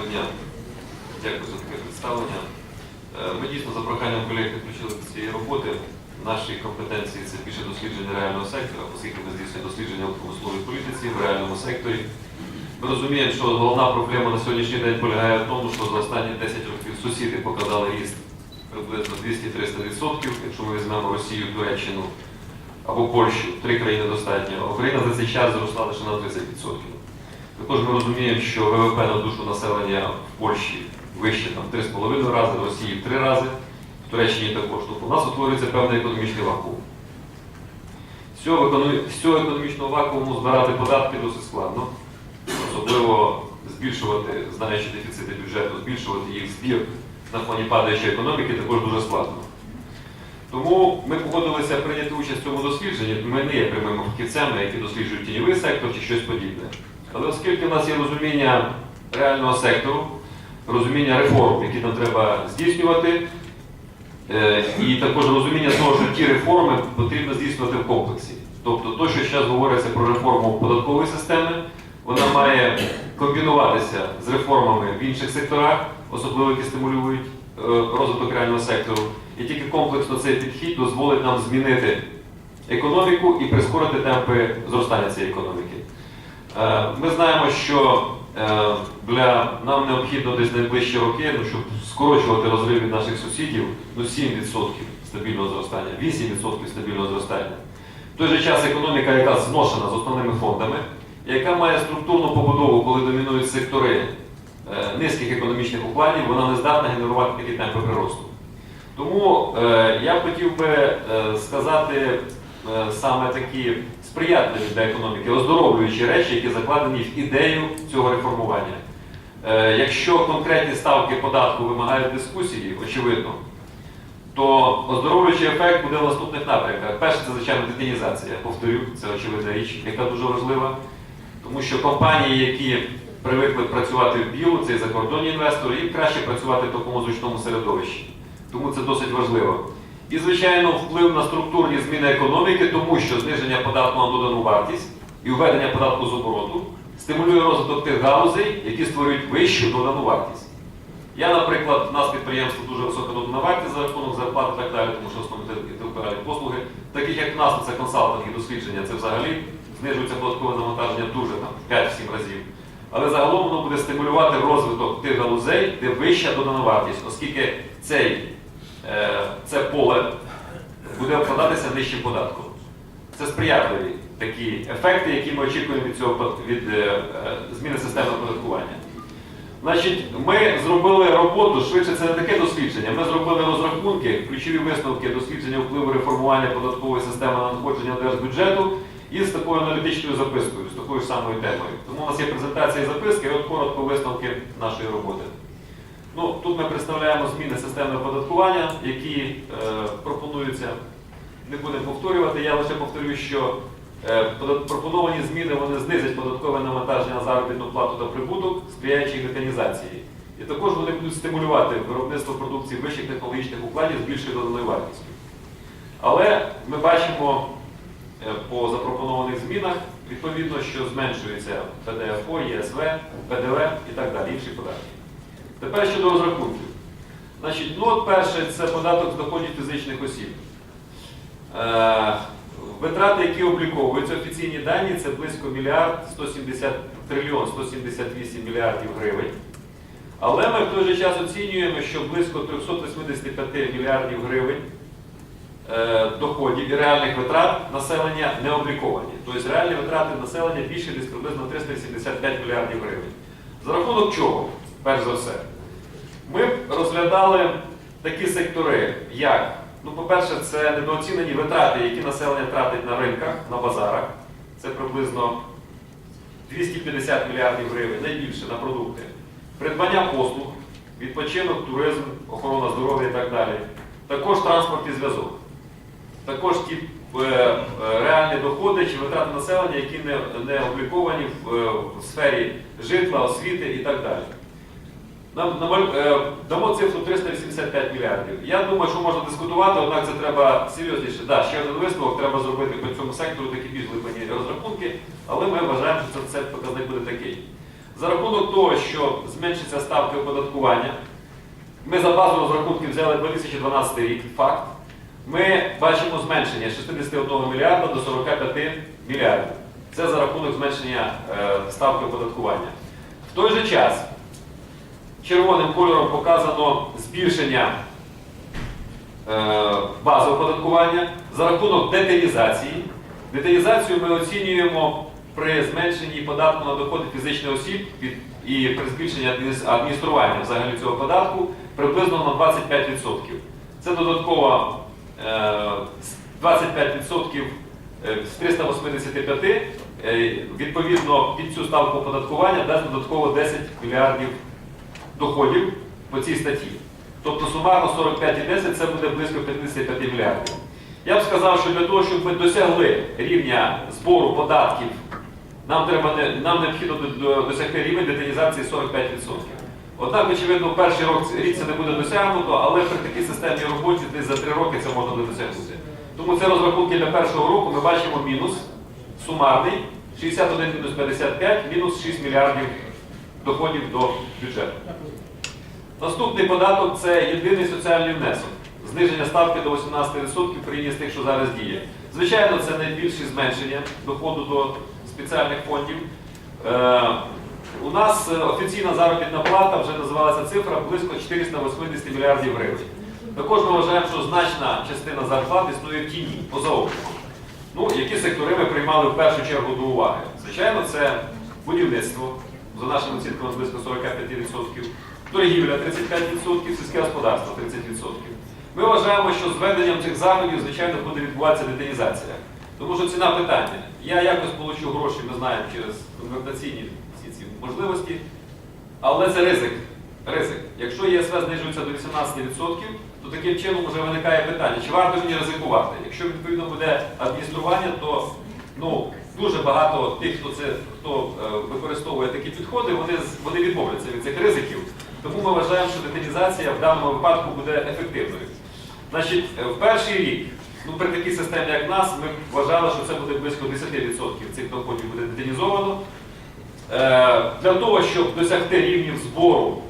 Доброго дня. Дякую за таке представлення. Е, Ми дійсно за проханням колег підключили до цієї роботи. Наші компетенції це більше дослідження реального сектора, оскільки ми здійснюємо дослідження у промисловій політиці в реальному секторі. Ми розуміємо, що головна проблема на сьогоднішній день полягає в тому, що за останні 10 років сусіди показали ріст приблизно 200-300%, якщо ми візьмемо Росію, Туреччину або Польщу, три країни достатньо. Україна за цей час зросла лише на 30%. Також ми розуміємо, що ВВП на душу населення в Польщі вище там 3,5 рази, в Росії в 3 рази, в Туреччині також. Тобто у нас утворюється певний економічний вакуум. З цього, економічного вакууму збирати податки досить складно, особливо збільшувати, знаючи дефіцити бюджету, збільшувати їх збір на фоні падаючої економіки також дуже складно. Тому ми погодилися прийняти участь в цьому дослідженні. Ми не є прямими фахівцями, які досліджують тіньовий сектор чи щось подібне. Але оскільки в нас є розуміння реального сектору, розуміння реформ, які нам треба здійснювати, е, і також розуміння того, що ті реформи потрібно здійснювати в комплексі. Тобто, то, що зараз говориться про реформу податкової системи, вона має комбінуватися з реформами в інших секторах, особливо які стимулюють е, розвиток реального сектору. І тільки комплексно цей підхід дозволить нам змінити економіку і прискорити темпи зростання цієї економіки. Е, Ми знаємо, що е, для нам необхідно десь найближчі роки, ну, щоб скорочувати розрив від наших сусідів, ну 7% стабільного зростання, 8% стабільного зростання. В той же час економіка, яка зношена з основними фондами, яка має структурну побудову, коли домінують сектори е, низьких економічних укладів, вона не здатна генерувати такі темпи приросту. Тому е, я хотів би е, сказати е, саме такі сприятливі для економіки, оздоровлюючі речі, які закладені в ідею цього реформування. Е, якщо конкретні ставки податку вимагають дискусії, очевидно, то оздоровлюючий ефект буде в наступних напрямках. Перше, це звичайно детінізація. Повторю, це очевидна річ, яка дуже важлива. Тому що компанії, які привикли працювати в білу, це і закордонні інвестори, їм краще працювати в такому зручному середовищі. Тому це досить важливо. І, звичайно, вплив на структурні зміни економіки, тому що зниження податку на додану вартість і введення податку з обороту стимулює розвиток тих галузей, які створюють вищу додану вартість. Я, наприклад, в нас підприємство дуже висока додана вартість за рахунок зарплати і так далі, тому що основні інтелектуальні послуги, таких як нас, це консалтинг і дослідження, це взагалі знижується податкове навантаження дуже там 5-7 разів. Але загалом воно буде стимулювати розвиток тих галузей, де вища додана вартість, оскільки цей, це поле буде обкладатися нижчим податком. Це сприятливі такі ефекти, які ми очікуємо від цього від е, е, зміни системи оподаткування. Значить, ми зробили роботу, швидше це не таке дослідження. Ми зробили розрахунки, ключові висновки дослідження впливу реформування податкової системи на надходження держбюджету із такою аналітичною запискою, з такою ж самою темою. Тому у нас є презентація і записки, і от коротко висновки нашої роботи. Ну, тут ми представляємо зміни системи оподаткування, які е, пропонуються. Не будемо повторювати, я лише повторю, що е, пропоновані зміни вони знизять податкове навантаження на заробітну плату та прибуток, сприяючи їх механізації. І також вони будуть стимулювати виробництво продукції вищих технологічних укладів з більшою доданою вартістю. Але ми бачимо е, по запропонованих змінах, відповідно, що зменшується ПДФО, ЄСВ, ПДВ і так далі, інші податки. Тепер щодо розрахунків. Значить, ну от перше, це податок з доходів фізичних осіб. Е, Витрати, які обліковуються, офіційні дані, це близько мільярд 170 трильйон 178 мільярдів гривень. Але ми в той же час оцінюємо, що близько 385 мільярдів гривень е, доходів і реальних витрат населення не обліковані. Тобто реальні витрати населення більше десь приблизно 385 мільярдів гривень. За рахунок чого? Перш за все, ми розглядали такі сектори, як, ну, по-перше, це недооцінені витрати, які населення тратить на ринках, на базарах. Це приблизно 250 мільярдів гривень, найбільше на продукти. Придбання послуг, відпочинок, туризм, охорона здоров'я і так далі. Також транспорт і зв'язок. Також ті е, е, реальні доходи чи витрати населення, які не, не обліковані в, е, в сфері житла, освіти і так далі. Нам е, дамо цифру 385 мільярдів. Я думаю, що можна дискутувати, однак це треба серйозніше. Да, ще один висновок треба зробити по цьому сектору такі більш глибинні розрахунки, але ми вважаємо, що це, показник буде такий. За рахунок того, що зменшиться ставки оподаткування, ми за базу розрахунків взяли 2012 рік, факт. Ми бачимо зменшення 61 мільярда до 45 мільярдів. Це за рахунок зменшення е, ставки оподаткування. В той же час червоним кольором показано збільшення е, бази оподаткування за рахунок деталізації. Деталізацію ми оцінюємо при зменшенні податку на доходи фізичних осіб і при збільшенні адміністрування взагалі цього податку приблизно на 25%. Це додатково е, 25% е, з 385 е, відповідно під цю ставку оподаткування дасть додатково 10 мільярдів доходів по цій статті. Тобто сумарно 45,10 це буде близько 55 мільярдів. Я б сказав, що для того, щоб ми досягли рівня збору податків, нам треба нам необхідно до- до- досягти рівень деталізації 45%. Однак, очевидно, перший рік це не буде досягнуто, але при такій системній роботі десь за три роки це можна буде досягнути. Тому це розрахунки для першого року ми бачимо мінус сумарний 61 мінус 55, мінус 6 мільярдів доходів до бюджету. Наступний податок це єдиний соціальний внесок. Зниження ставки до 18% при з тих, що зараз діє. Звичайно, це найбільше зменшення доходу до спеціальних фондів. Е, у нас е, офіційна заробітна плата вже називалася цифра близько 480 мільярдів гривень. Також ми вважаємо, що значна частина зарплат існує в тіні, поза обліком. Ну, які сектори ми приймали в першу чергу до уваги? Звичайно, це будівництво, за нашими оцінками близько 45%, торгівля 35%, сільське господарство 30%. Ми вважаємо, що з введенням цих заходів, звичайно, буде відбуватися деталізація. Тому що ціна питання. Я якось получу гроші, ми знаємо, через конвертаційні всі ці можливості, але це ризик. Ризик. Якщо ЄСВ знижується до 18%, то таким чином вже виникає питання, чи варто мені ризикувати? Якщо відповідно буде адміністрування, то ну, дуже багато тих, хто це хто е, використовує такі підходи, вони, вони відмовляться від цих ризиків. Тому ми вважаємо, що деталізація в даному випадку буде ефективною. Значить, е, в перший рік, ну при такій системі, як нас, ми вважали, що це буде близько 10% цих доходів буде деталізовано. Е, Для того, щоб досягти рівнів збору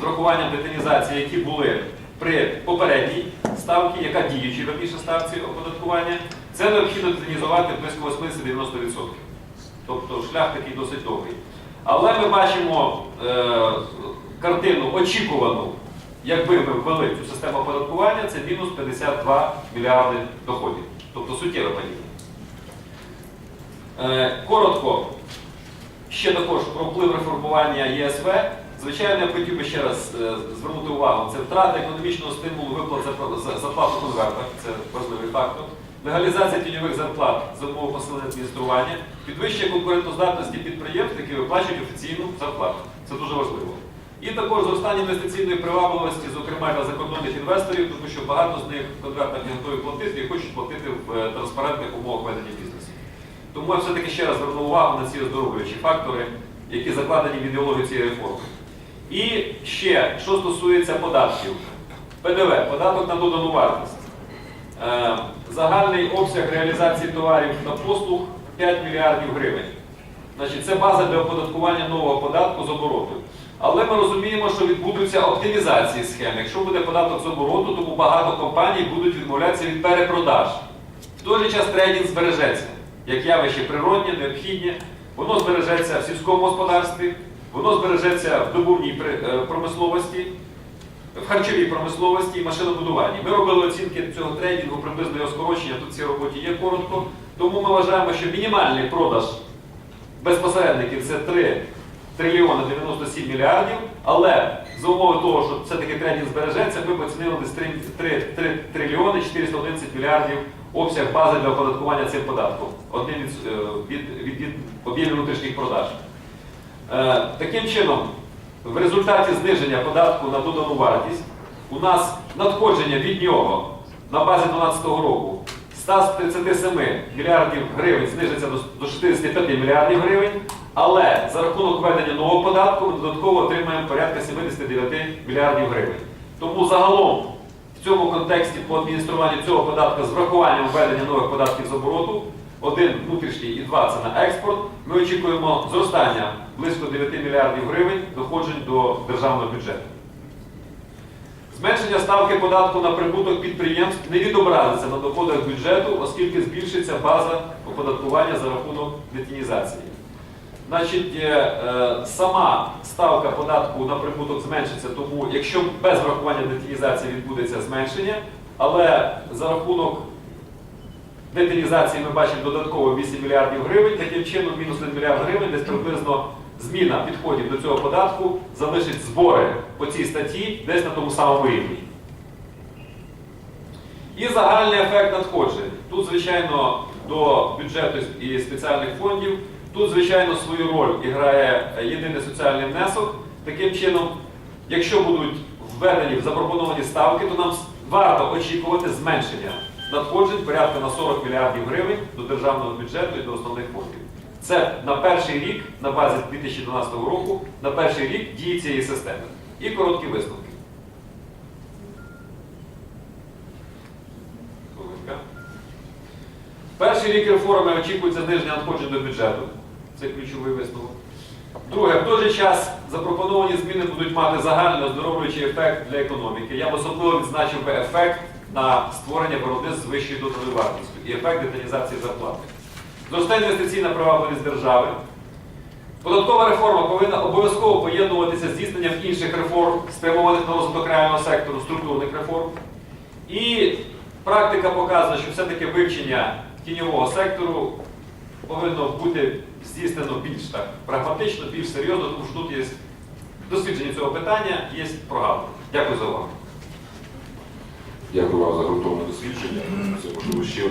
з врахуванням деталізації, які були при попередній ставці, яка діючі верніше ставці оподаткування, це необхідно деталізувати близько 80-90%. Тобто шлях такий досить довгий. Але ми бачимо е, картину очікувану, якби ми ввели цю систему оподаткування, це мінус 52 мільярди доходів. Тобто суттєве падіння. Е, коротко, ще також про вплив реформування ЄСВ. Звичайно, я хотів би ще раз е, звернути увагу. Це втрата економічного стимулу виплат за, за зарплату в конвертах, це важливий фактор. Легалізація тіньових зарплат за умови посилення адміністрування, підвищення конкурентоздатності підприємств, які виплачують офіційну зарплату. Це дуже важливо. І також зростання інвестиційної привабливості, зокрема для закордонних інвесторів, тому що багато з них в конвертах не готові платити і хочуть платити в е, транспарентних умовах ведення бізнесу. Тому я все-таки ще раз зверну увагу на ці оздоровлюючі фактори, які закладені в ідеологію цієї реформи. І ще, що стосується податків. ПДВ, податок на додану вартість. Е, Загальний обсяг реалізації товарів та послуг 5 мільярдів гривень. Значить, це база для оподаткування нового податку з обороту. Але ми розуміємо, що відбудуться оптимізації схем. Якщо буде податок з обороту, тому багато компаній будуть відмовлятися від перепродаж. В той же час трейдинг збережеться, як явище природнє, необхідне, воно збережеться в сільському господарстві, воно збережеться в добувній е, промисловості, в харчовій промисловості і машинобудуванні. Ми робили оцінки цього трейдингу, приблизно його скорочення, тут в цій роботі є коротко. Тому ми вважаємо, що мінімальний продаж безпосередників це 3 трильйони 97 мільярдів, але за умови того, що все-таки трейдинг збережеться, ми б оцінили десь 3, 3, 3 трильйони 411 мільярдів обсяг бази для оподаткування цим податком одним від, е, від, від, від об'ємів внутрішніх продаж. Е, Таким чином, в результаті зниження податку на додану вартість у нас надходження від нього на базі 2012 року з 137 мільярдів гривень знижиться до 65 мільярдів гривень, але за рахунок введення нового податку ми додатково отримаємо порядка 79 мільярдів гривень. Тому загалом в цьому контексті по адмініструванню цього податку з врахуванням введення нових податків з обороту один внутрішній і два це на експорт. Ми очікуємо зростання близько 9 мільярдів гривень доходжень до державного бюджету. Зменшення ставки податку на прибуток підприємств не відобразиться на доходах бюджету, оскільки збільшиться база оподаткування за рахунок детінізації. Значить, е, е, сама ставка податку на прибуток зменшиться, тому якщо без врахування детінізації відбудеться зменшення, але за рахунок детінізації ми бачимо додатково 8 мільярдів гривень, таким чином мінус 1 мільярд гривень, десь приблизно зміна підходів до цього податку залишить збори по цій статті десь на тому самому рівні. І загальний ефект надходжень. Тут, звичайно, до бюджету і спеціальних фондів, тут, звичайно, свою роль грає єдиний соціальний внесок. Таким чином, якщо будуть введені запропоновані ставки, то нам варто очікувати зменшення надходжень порядка на 40 мільярдів гривень до державного бюджету і до основних фондів. Це на перший рік, на базі 2012 року, на перший рік дії цієї системи. І короткі висновки. Перший рік реформи очікується зниження надходжень до бюджету. Це ключовий висновок. Друге, в той же час запропоновані зміни будуть мати загальний оздоровлюючий ефект для економіки. Я б особливо відзначив би ефект на створення виробництв з вищою доданою вартістю і ефект деталізації зарплати. Зросте інвестиційна привабливість держави. Податкова реформа повинна обов'язково поєднуватися з здійсненням інших реформ, спрямованих на розвиток реального сектору, структурних реформ. І практика показує, що все-таки вивчення тіньового сектору повинно бути здійснено більш так прагматично, більш серйозно, тому що тут є дослідження цього питання, є прогалини. Дякую за увагу. Дякую вам за ґрунтовне дослідження. Це можливо ще